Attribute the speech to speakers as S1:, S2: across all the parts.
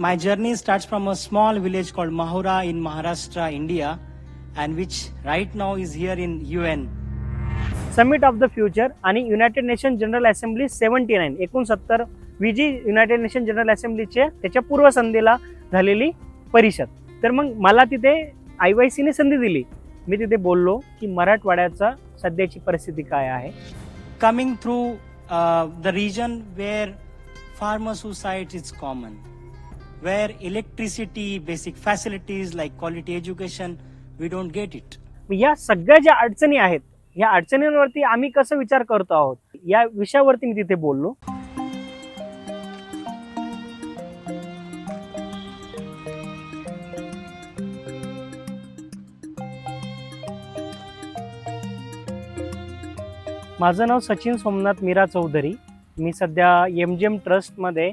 S1: my journey starts from a small village called Mahura in Maharashtra, India, and which right now is here in UN.
S2: Summit of the future आणि United Nation General Assembly seventy nine एकोणसत्तर वी जी United Nation General असेंब्लीचे त्याच्या पूर्वसंध्येला झालेली परिषद तर मग मला तिथे आय वाय सीने संधी दिली मी तिथे बोललो की मराठवाड्याचा सध्याची परिस्थिती काय आहे
S1: Coming through uh, the region where farmer suicide is common, where electricity, basic facilities like quality education, we don't get it.
S2: या सगळ्या ज्या अडचणी आहेत या अडचणींवरती आम्ही कसं विचार करतो आहोत या विषयावरती मी तिथे बोललो माझं नाव सचिन सोमनाथ मीरा चौधरी मी सध्या एम जी एम ट्रस्टमध्ये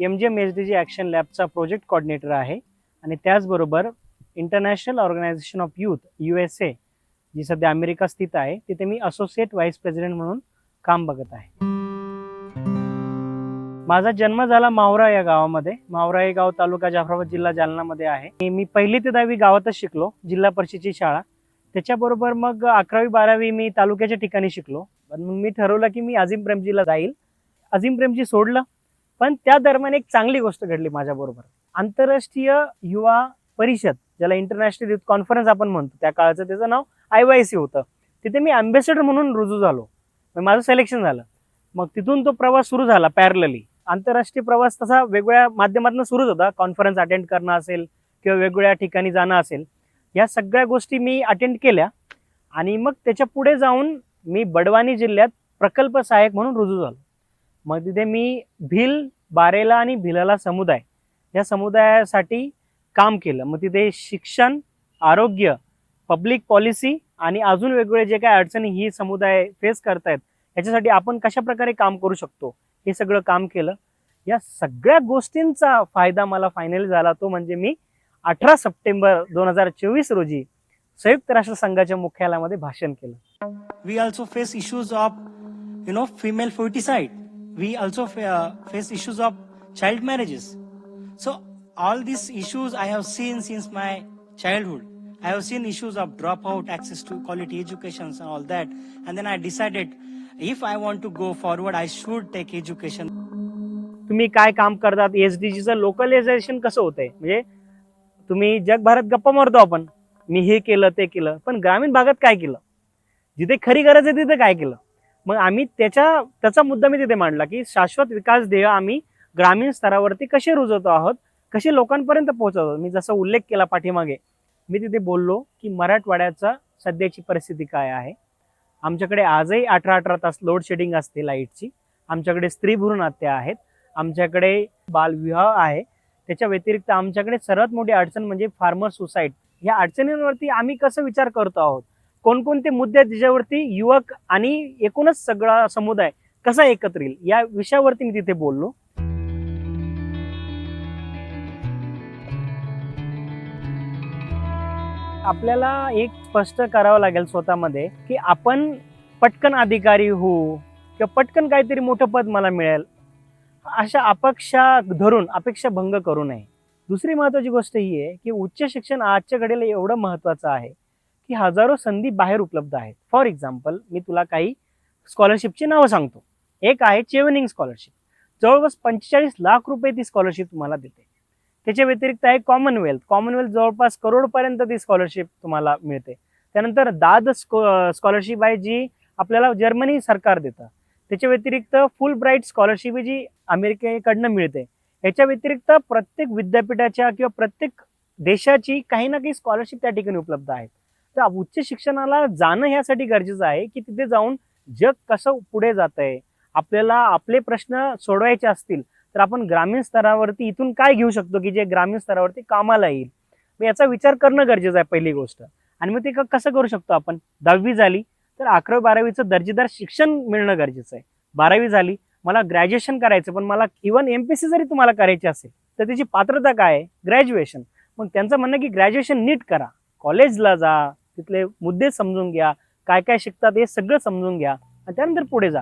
S2: M G M H D G action लॅबचा project coordinator आहे. आणि त्याचबरोबर international organization of youth U S A G सध्या अमेरिका स्थित आहे तिथे मी असोसिएट व्हाईस प्रेसिडेंट म्हणून काम बघत आहे. माझा जन्म झाला मावरा या गावामध्ये. मावरा हे गाव तालुका जाफराबाद जिल्हा जालनामध्ये आहे. मी पहिली ते दहावी गावातच शिकलो जिल्हा परिषदेची शाळा. त्याच्याबरोबर मग अकरावी बारावी मी तालुक्याच्या ठिकाणी शिकलो. पण मग मी ठरवलं की मी अजिम प्रेमजीला जाईल. अजिम प्रेमजी सोडलं. पण त्या दरम्यान एक चांगली गोष्ट घडली माझ्याबरोबर आंतरराष्ट्रीय युवा परिषद ज्याला इंटरनॅशनल युथ कॉन्फरन्स आपण म्हणतो त्या काळाचं त्याचं नाव आय वाय सी होतं. तिथे मी अँबॅसेडर म्हणून रुजू झालो. माझं सिलेक्शन झालं. मग तिथून तो प्रवास सुरू झाला पॅरलली आंतरराष्ट्रीय प्रवास तसा वेगवेगळ्या माध्यमातून सुरूच होता. कॉन्फरन्स अटेंड करणं असेल किंवा वेगवेगळ्या ठिकाणी जाणं असेल. या सगळ्या गोष्टी मी अटेंड केल्या आणि मग त्याच्या पुढे जाऊन मी बडवानी जिल्ह्यात प्रकल्प सहाय्यक म्हणून रुजू झालो. मग तिथे मी भिल बारेला आणि भिलाला समुदाय या समुदायासाठी काम केलं. मग तिथे शिक्षण आरोग्य पब्लिक पॉलिसी आणि अजून वेगवेगळे जे काही अडचणी ही समुदाय फेस करतायत याच्यासाठी आपण कशा प्रकारे काम करू शकतो हे सगळं काम केलं. या सगळ्या गोष्टींचा फायदा मला फायनल झाला तो म्हणजे मी अठरा सप्टेंबर दोन हजार चोवीस रोजी संयुक्त राष्ट्र संघाच्या मुख्यालयामध्ये भाषण केलं.
S1: We also face issues of you know female forty foeticide. We also fa- uh, face issues of child marriages. So all these issues I have seen since my childhood. I have seen issues of dropout, access to quality education, and all that. And then I decided, if I want to go forward, I should take education.
S2: तुम्ही काय काम करतात S D जीचं localisation कसं होतंय म्हणजे तुम्ही जगभरात गप्पा मारतो आपण मी हे केलं ते केलं पण ग्रामीण भागात काय केलं जिथे खरी गरज आहे तिथे काय केलं मग आम्ही त्याच्या त्याचा मुद्दा मी तिथे मांडला की शाश्वत विकास ध्येय आम्ही ग्रामीण स्तरावरती कसे रुजवतो आहोत कसे लोकांपर्यंत पोहोचवतो मी जसा उल्लेख केला पाठीमागे मी तिथे बोललो की मराठवाड्याचा सध्याची परिस्थिती काय आहे? आमच्याकडे आजही अठरा अठरा तास लोड शेडिंग असते लाईटची. आमच्याकडे स्त्री भ्रूण हत्या आहेत. आमच्याकडे बालविवाह आहे. त्याच्या व्यतिरिक्त आमच्याकडे सर्वात मोठी अडचण म्हणजे फार्मर सुसाईड या अडचणींवरती आम्ही कसं विचार करतो आहोत? कोणकोणते मुद्दे आहेत ज्याच्यावरती युवक आणि एकूणच सगळा समुदाय कसा एकत्र येईल? या विषयावरती मी तिथे बोललो. आपल्याला एक स्पष्ट करावं लागेल स्वतःमध्ये की आपण पटकन अधिकारी होऊ किंवा पटकन काहीतरी मोठं पद मला मिळेल अशा अपेक्षा धरून अपेक्षा भंग करू नये. दुसरी महत्वाची गोष्ट ही आहे की उच्च शिक्षण आजच्या घडीला एवढं महत्वाचं आहे की हजारो संधी बाहेर उपलब्ध आहेत. फॉर एक्झाम्पल मी तुला काही स्कॉलरशिपची नावं सांगतो. एक आहे चेवनिंग स्कॉलरशिप जवळपास पंचेचाळीस लाख रुपये ती स्कॉलरशिप तुम्हाला देते. त्याच्या व्यतिरिक्त आहे कॉमनवेल्थ कॉमनवेल्थ जवळपास करोडपर्यंत ती स्कॉलरशिप तुम्हाला मिळते. त्यानंतर दाद स्कॉलरशिप आहे जी आपल्याला जर्मनी सरकार देतं. त्याच्या व्यतिरिक्त फुल ब्राईट स्कॉलरशिप आहे जी अमेरिकेकडनं मिळते. याच्या व्यतिरिक्त प्रत्येक विद्यापीठाच्या किंवा प्रत्येक देशाची काही ना काही स्कॉलरशिप त्या ठिकाणी उपलब्ध आहेत. तर उच्च शिक्षणाला जाणं ह्यासाठी गरजेचं आहे की तिथे जाऊन जग कसं पुढे जात आहे आपल्याला आपले प्रश्न सोडवायचे असतील तर आपण ग्रामीण स्तरावरती इथून काय घेऊ शकतो की जे ग्रामीण स्तरावरती कामाला येईल? मग याचा विचार करणं गरजेचं आहे पहिली गोष्ट. आणि मग ते कसं करू शकतो आपण? दहावी झाली तर अकरावी बारावीचं दर्जेदार शिक्षण मिळणं गरजेचं आहे. बारावी झाली मला ग्रॅज्युएशन करायचं पण मला इव्हन एम पी सी जरी तुम्हाला करायची असेल तर त्याची पात्रता काय आहे? ग्रॅज्युएशन. मग त्यांचं म्हणणं की ग्रॅज्युएशन नीट करा. कॉलेजला जा तिथले मुद्दे समजून घ्या काय काय शिकतात हे सगळं समजून घ्या आणि त्यानंतर पुढे जा.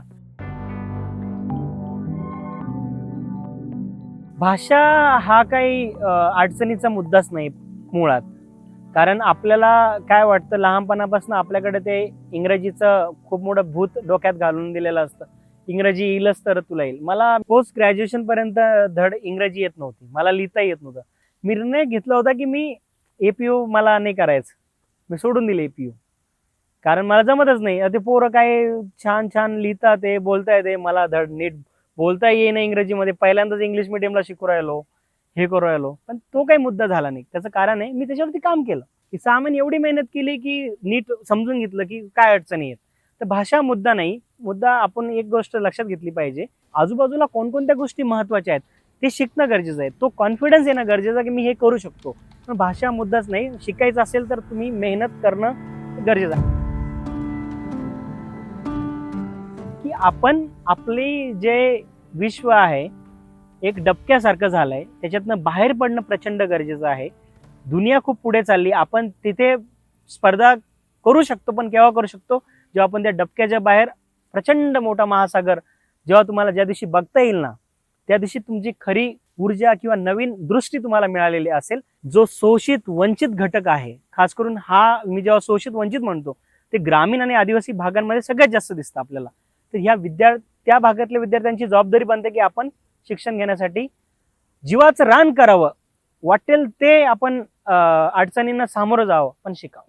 S2: भाषा हा काही अडचणीचा मुद्दाच नाही मुळात. कारण आपल्याला काय वाटतं लहानपणापासून आपल्याकडे ते इंग्रजीचं खूप मोठं भूत डोक्यात घालून दिलेलं असतं. इंग्रजी येईलच तर तुला येईल. मला पोस्ट ग्रॅज्युएशन पर्यंत धड इंग्रजी येत नव्हती. मला लिहिता येत नव्हतं. निर्णय घेतला होता की मी एपीयू मला नाही करायचं. मी सोडून दिले एपीयू कारण मला जमतच नाही. ते पोरं काय छान छान लिहितात ते बोलता येते मला धड नीट बोलता येईना इंग्रजीमध्ये. पहिल्यांदाच इंग्लिश मिडियमला शिकू राहिलो हे करू राहिलो. पण तो काही मुद्दा झाला नाही. त्याचं कारण आहे मी त्याच्यावरती काम केलं. की सहा महिने एवढी मेहनत केली की नीट समजून घेतलं की काय अडचणी आहेत. तर भाषा मुद्दा नाही. मुद्दा आपण एक गोष्ट लक्षात घेतली पाहिजे. आजूबाजूला कोणकोणत्या गोष्टी महत्त्वाच्या आहेत ते शिकणं गरजेचं आहे. तो कॉन्फिडन्स येणं गरजेचं की मी हे करू शकतो. पण भाषा मुद्दाच नाही. शिकायचं असेल तर तुम्ही मेहनत करणं गरजेचं आहे. की आपण आपली जे विश्व आहे एक डबक्यासारखं झालंय. त्याच्यातनं बाहेर पडणं प्रचंड गरजेचं आहे. दुनिया खूप पुढे चालली. आपण तिथे स्पर्धा करू शकतो पण केव्हा करू शकतो? जेव्हा आपण त्या डबक्याच्या बाहेर प्रचंड मोठा महासागर जेव्हा तुम्हाला ज्या दिवशी बघता येईल ना त्या दिवशी तुमची खरी ऊर्जा किंवा नवीन दृष्टी तुम्हाला मिळालेली असेल जो शोषित वंचित घटक आहे. खास करून हा मी जेव्हा शोषित वंचित म्हणतो ते ग्रामीण आणि आदिवासी भागांमध्ये सगळ्यात जास्त दिसतं आपल्याला. तर ह्या विद्या त्या भागातल्या विद्यार्थ्यांची जबाबदारी बनते की आपण शिक्षण घेण्यासाठी जीवाचं रान करावं. वाटेल ते आपण अडचणींना सामोरं जावं पण शिकावं.